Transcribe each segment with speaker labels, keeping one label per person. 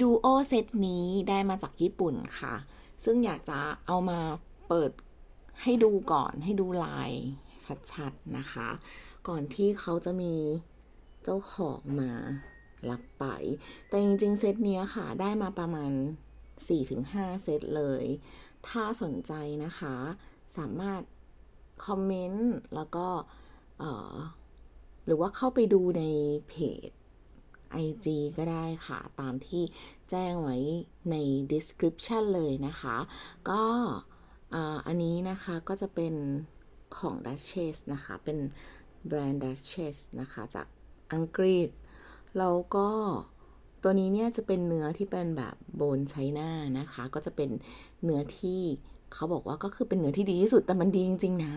Speaker 1: ดูโอเซตนี้ได้มาจากญี่ปุ่นค่ะ ซึ่งอยากจะเอามาเปิดให้ดูก่อนให้ดูลายชัดๆนะคะ ก่อนที่เขาจะมีเจ้าของมารับไป แต่จริงๆ เซตเนี้ยค่ะ ได้มาประมาณ 4-5 เซตเลย ถ้าสนใจนะคะ สามารถคอมเมนต์ แล้วก็หรือว่าเข้าไปดูในเพจ IG ก็ได้ค่ะ ตามที่แจ้งไว้ใน description เลยนะคะ ก็อันนี้นะคะก็จะเป็นของ Duchess นะคะ เป็นแบรนด์ Duchess นะคะ จากอังกฤษ แล้วก็ตัวนี้เนี่ยจะเป็นเนื้อที่เป็นแบบโบนไชน่านะคะ ก็จะเป็นเนื้อที่เขาบอกว่าก็คือเป็นเนื้อที่ดีที่สุด แต่มันดีจริง ๆ นะ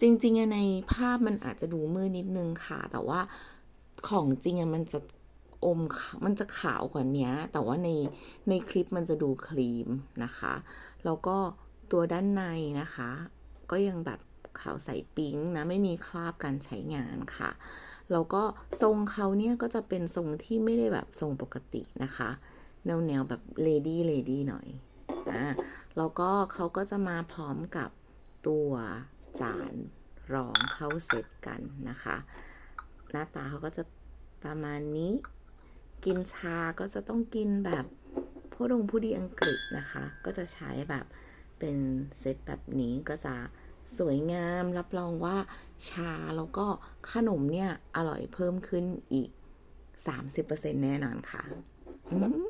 Speaker 1: จริง ๆ ในภาพมันอาจจะดูมืดนิดนึงค่ะ แต่ว่าของจริงอะมันจะ อมมันจะขาวกว่านี้แต่ว่าในในคลิปมันจะดูครีมนะคะ แล้วก็ตัวด้านในนะคะ ก็ยังแบบขาวใสปิ๊งนะไม่มีคราบการใช้งานค่ะ แล้วก็ทรงเขาเนี่ยก็จะเป็นทรงที่ไม่ได้แบบทรงปกตินะคะ แนวแนวแบบเลดี้เลดี้หน่อยอ่าแล้วก็เขาก็จะมาพร้อมกับตัวจานรองเข้าเซตกันนะคะ หน้าตาเขาก็จะประมาณนี้ กินชาก็จะต้องกินแบบผู้ดงผู้ดีอังกฤษนะคะ ก็จะใช้แบบเป็นเซตแบบนี้ก็จะสวยงามรับรองว่าชาแล้วก็ขนมเนี่ย อร่อยเพิ่มขึ้นอีก 30%แน่นอนค่ะ mm-hmm.